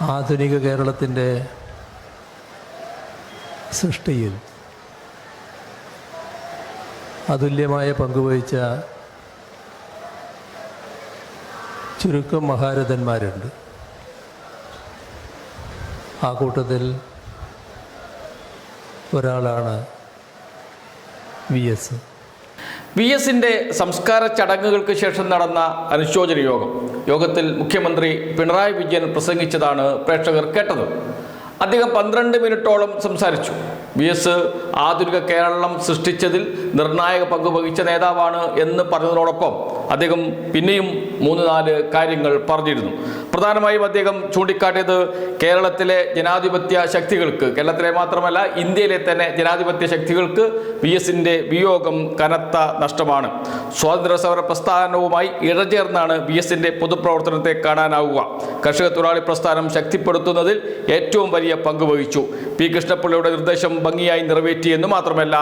ആധുനിക കേരളത്തിന്റെ സൃഷ്ടിയിൽ അതുല്യമായ പങ്കുവഹിച്ച ചുരുക്കം മഹാരഥന്മാരുണ്ട്. ആ കൂട്ടത്തിൽ ഒരാളാണ് വി എസ്. വി എസിന്റെ സംസ്കാര ചടങ്ങുകൾക്ക് ശേഷം നടന്ന അനുശോചന യോഗം. യോഗത്തിൽ മുഖ്യമന്ത്രി പിണറായി വിജയൻ പ്രസംഗിച്ചതാണ് പ്രേക്ഷകർ കേട്ടത്. അദ്ദേഹം പന്ത്രണ്ട് മിനിറ്റോളം സംസാരിച്ചു. വി എസ് ആധുനിക കേരളം സൃഷ്ടിച്ചതിൽ നിർണായക പങ്ക് വഹിച്ച നേതാവാണ് എന്ന് പറഞ്ഞതിനോടൊപ്പം അദ്ദേഹം പിന്നെയും മൂന്ന് നാല് കാര്യങ്ങൾ പറഞ്ഞിരുന്നു. പ്രധാനമായും അദ്ദേഹം ചൂണ്ടിക്കാട്ടിയത് കേരളത്തിലെ ജനാധിപത്യ ശക്തികൾക്ക് കേരളത്തിലെ മാത്രമല്ല ഇന്ത്യയിലെ തന്നെ ജനാധിപത്യ ശക്തികൾക്ക് വി എസിന്റെ വിയോഗം കനത്ത നഷ്ടമാണ്. സ്വാതന്ത്ര്യ സമര പ്രസ്ഥാനവുമായി ഇഴചേർന്നാണ് വി എസിന്റെ പൊതുപ്രവർത്തനത്തെ കാണാനാവുക. കർഷക തൊഴിലാളി പ്രസ്ഥാനം ശക്തിപ്പെടുത്തുന്നതിൽ ഏറ്റവും വലിയ പങ്ക് വഹിച്ചു. പി കൃഷ്ണപിള്ളയുടെ നിർദ്ദേശം ഭംഗിയായി നിറവേറ്റിയെന്ന് മാത്രമല്ല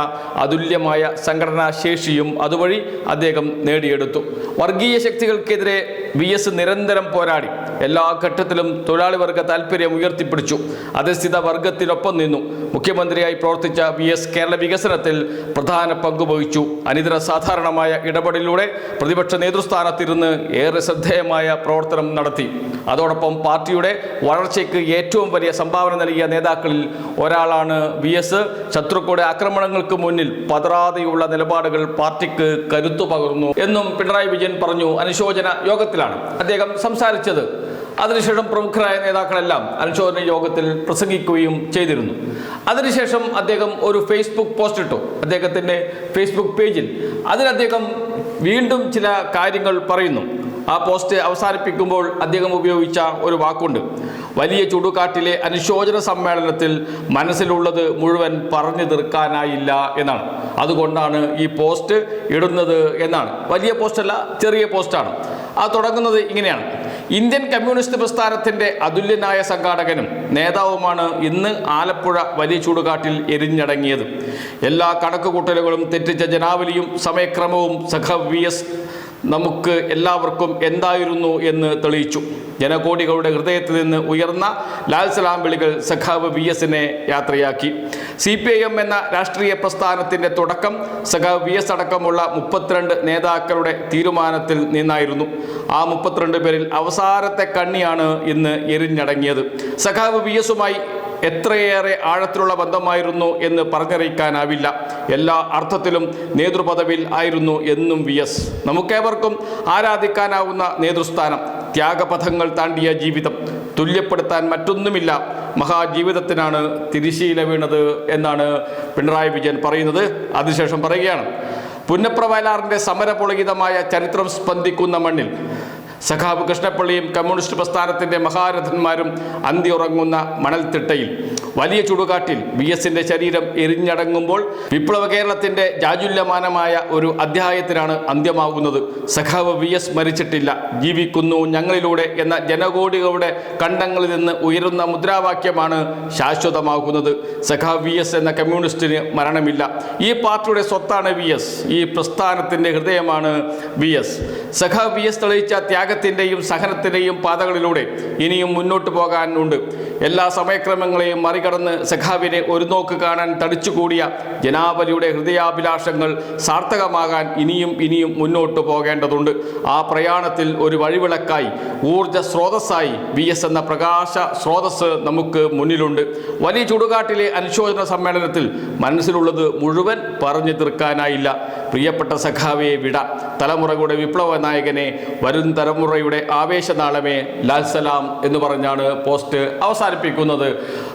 അതുല്യമായ സംഘടനാ ശേഷിയും അതുവഴി അദ്ദേഹം നേടിയെടുത്തു. വർഗീയ ശക്തികൾക്കെതിരെ വി എസ് നിരന്തരം പോരാടി. എല്ലാ ഘട്ടത്തിലും തൊഴിലാളി വർഗ താല്പര്യം ഉയർത്തിപ്പിടിച്ചു. അധിഷ്ഠിത വർഗത്തിനൊപ്പം നിന്നു. മുഖ്യമന്ത്രിയായി പ്രവർത്തിച്ച വി എസ് കേരള വികസനത്തിൽ പ്രധാന പങ്കുവഹിച്ചു അനിതര സാധാരണമായ ഇടപെടലിലൂടെ പ്രതിപക്ഷ നേതൃസ്ഥാനത്തിരുന്ന് ഏറെ ശ്രദ്ധേയമായ പ്രവർത്തനം നടത്തി. അതോടൊപ്പം പാർട്ടിയുടെ വളർച്ചയ്ക്ക് ഏറ്റവും വലിയ സംഭാവന നൽകിയ നേതാക്കളിൽ ഒരാളാണ് വി എസ് ശത്രുക്കളുടെ ആക്രമണങ്ങൾക്ക് മുന്നിൽ പതറാതെയുള്ള നിലപാടുകൾ പാർട്ടിക്ക് കരുത്തു പകർന്നു എന്നും പിണറായി വിജയൻ പറഞ്ഞു. അനുശോചന യോഗത്തിലാണ്. അദ്ദേഹം സംസാരിച്ചത് അതിനുശേഷം പ്രമുഖരായ നേതാക്കളെല്ലാം അനുശോചന യോഗത്തിൽ പ്രസംഗിക്കുകയും ചെയ്തിരുന്നു. അതിനുശേഷം അദ്ദേഹം ഒരു ഫേസ്ബുക്ക് പോസ്റ്റ് ഇട്ടു. അദ്ദേഹത്തിന്റെ ഫേസ്ബുക്ക് പേജിൽ അതിൽ അദ്ദേഹം വീണ്ടും ചില കാര്യങ്ങൾ പറയുന്നു. ആ പോസ്റ്റ് അവസാനിപ്പിക്കുമ്പോൾ അദ്ദേഹം ഉപയോഗിച്ച ഒരു വാക്കുണ്ട്. വലിയ ചുടുകാട്ടിലെ അനുശോചന സമ്മേളനത്തിൽ മനസ്സിലുള്ളത് മുഴുവൻ പറഞ്ഞു തീർക്കാനായില്ല എന്നാണ്. അതുകൊണ്ടാണ് ഈ പോസ്റ്റ് ഇടുന്നത് എന്നാണ്. വലിയ പോസ്റ്റല്ല ചെറിയ പോസ്റ്റാണ് ആ തുടങ്ങുന്നത് ഇങ്ങനെയാണ്. ഇന്ത്യൻ കമ്മ്യൂണിസ്റ്റ് പ്രസ്ഥാനത്തിന്റെ അതുല്യനായ സംഘാടകനും നേതാവുമാണ് ഇന്ന് ആലപ്പുഴ വലിയ ചൂടുകാട്ടിൽ എരിഞ്ഞടങ്ങിയത്. എല്ലാ കണക്കുകൂട്ടലുകളും തെറ്റിച്ച ജനാവലിയും സമയക്രമവും സഖ വി എസ് നമുക്ക് എല്ലാവർക്കും എന്തായിരുന്നു എന്ന് തെളിയിച്ചു. ജനകോടികളുടെ ഹൃദയത്തിൽ നിന്ന് ഉയർന്ന ലാൽസലാം വിളികൾ സഖാവ് വി എസിനെ യാത്രയാക്കി. സി പി ഐ എം എന്ന രാഷ്ട്രീയ പ്രസ്ഥാനത്തിന്റെ തുടക്കം സഖാവ് വി എസ് അടക്കമുള്ള മുപ്പത്തിരണ്ട് നേതാക്കളുടെ തീരുമാനത്തിൽ നിന്നായിരുന്നു. ആ മുപ്പത്തിരണ്ട് പേരിൽ അവസാനത്തെ കണ്ണിയാണ് ഇന്ന് എരിഞ്ഞടങ്ങിയത്. സഖാവ് വി എസുമായി എത്രയേറെ ആഴത്തിലുള്ള ബന്ധമായിരുന്നു എന്ന് പറഞ്ഞറിയിക്കാനാവില്ല. എല്ലാ അർത്ഥത്തിലും നേതൃപദവിയിൽ ആയിരുന്നു എന്നും വി എസ്. നമുക്കേവർക്കും ആരാധിക്കാനാവുന്ന നേതൃസ്ഥാനം ത്യാഗപഥങ്ങൾ താണ്ടിയ ജീവിതം. തുല്യപ്പെടുത്താൻ മറ്റൊന്നുമില്ല. മഹാജീവിതത്തിനാണ് തിരിശീല വീണത് എന്നാണ് പിണറായി വിജയൻ പറയുന്നത്. അതിനുശേഷം പറയുകയാണ് പുന്നപ്ര വയലാറിന്റെ സമരപുളകിതമായ ചരിത്രം സ്പന്ദിക്കുന്ന മണ്ണിൽ സഖാബ് കൃഷ്ണപ്പള്ളിയും കമ്മ്യൂണിസ്റ്റ് പ്രസ്ഥാനത്തിന്റെ മഹാരഥന്മാരും അന്തിയുറങ്ങുന്ന മണൽത്തിട്ടയിൽ. വലിയ ചുടുകാട്ടിൽ വി എസിന്റെ ശരീരം എരിഞ്ഞടങ്ങുമ്പോൾ വിപ്ലവ കേരളത്തിന്റെ ജാജുല്യമാനമായ ഒരു അധ്യായത്തിനാണ് അന്ത്യമാകുന്നത്. സഖാവ് വി എസ് മരിച്ചിട്ടില്ല. ജീവിക്കുന്നു ഞങ്ങളിലൂടെ എന്ന ജനകോടികളുടെ കണ്ടങ്ങളിൽ നിന്ന് ഉയരുന്ന മുദ്രാവാക്യമാണ് ശാശ്വതമാകുന്നത്. സഖാവ് വി എസ് എന്ന കമ്മ്യൂണിസ്റ്റിന് മരണമില്ല. ഈ പാർട്ടിയുടെ സ്വത്താണ് വി എസ്. ഈ പ്രസ്ഥാനത്തിന്റെ ഹൃദയമാണ് വി എസ്. സഖാവ് വി എസ് തെളിയിച്ച ത്യാഗത്തിന്റെയും സഹനത്തിന്റെയും പാതകളിലൂടെ ഇനിയും മുന്നോട്ട് പോകാനുണ്ട്. എല്ലാ സമയക്രമങ്ങളെയും മറികടന്ന് സഖാവിനെ ഒരു നോക്ക് കാണാൻ തടിച്ചുകൂടിയ ജനാവലിയുടെ ഹൃദയാഭിലാഷങ്ങൾ സാർത്ഥകമാകാൻ ഇനിയും ഇനിയും മുന്നോട്ട് പോകേണ്ടതുണ്ട്. ആ പ്രയാണത്തിൽ ഒരു വഴിവിളക്കായി ഊർജ സ്രോതസ്സായി വി എസ് എന്ന പ്രകാശ സ്രോതസ് നമുക്ക് മുന്നിലുണ്ട്. വലിയ ചുടുകാട്ടിലെ അനുശോചന സമ്മേളനത്തിൽ മനസ്സിലുള്ളത് മുഴുവൻ പറഞ്ഞു തീർക്കാനായില്ല. പ്രിയപ്പെട്ട സഖാവിയെ വിട. തലമുറകളുടെ വിപ്ലവ നായകനെ വരും തലമുറയുടെ ആവേശനാളമേ ലാൽ സലാം എന്ന് പറഞ്ഞാണ് പോസ്റ്റ് അവസാനിപ്പിക്കുന്നത്.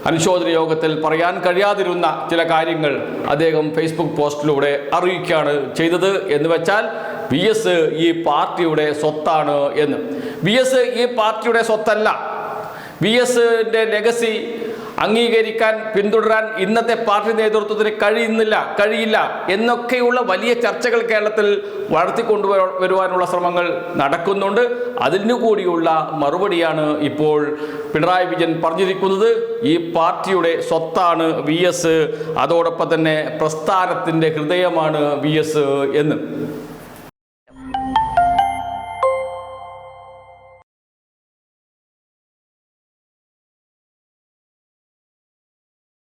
അനുശോചന യോഗത്തിൽ പറയാൻ കഴിയാതിരുന്ന ചില കാര്യങ്ങൾ അദ്ദേഹം ഫേസ്ബുക്ക് പോസ്റ്റിലൂടെ അറിയിക്കുകയാണ് ചെയ്തത് എന്ന് വെച്ചാൽ വി എസ് ഈ പാർട്ടിയുടെ സ്വത്താണ് എന്ന്. വി എസ് ഈ പാർട്ടിയുടെ സ്വത്തല്ല. വി എസിന്റെ ലെഗസി അംഗീകരിക്കാൻ പിന്തുടരാൻ ഇന്നത്തെ പാർട്ടി നേതൃത്വത്തിന് കഴിയുന്നില്ല കഴിയില്ല എന്നൊക്കെയുള്ള വലിയ ചർച്ചകൾ കേരളത്തിൽ വളർത്തിക്കൊണ്ടു വരുവാനുള്ള ശ്രമങ്ങൾ നടക്കുന്നുണ്ട്. അതിനു കൂടിയുള്ള മറുപടിയാണ് ഇപ്പോൾ പിണറായി വിജയൻ പറഞ്ഞിരിക്കുന്നത്. ഈ പാർട്ടിയുടെ സ്വത്താണ് വി എസ്. അതോടൊപ്പം തന്നെ പ്രസ്ഥാനത്തിന്റെ ഹൃദയമാണ് വി എസ് എന്ന്.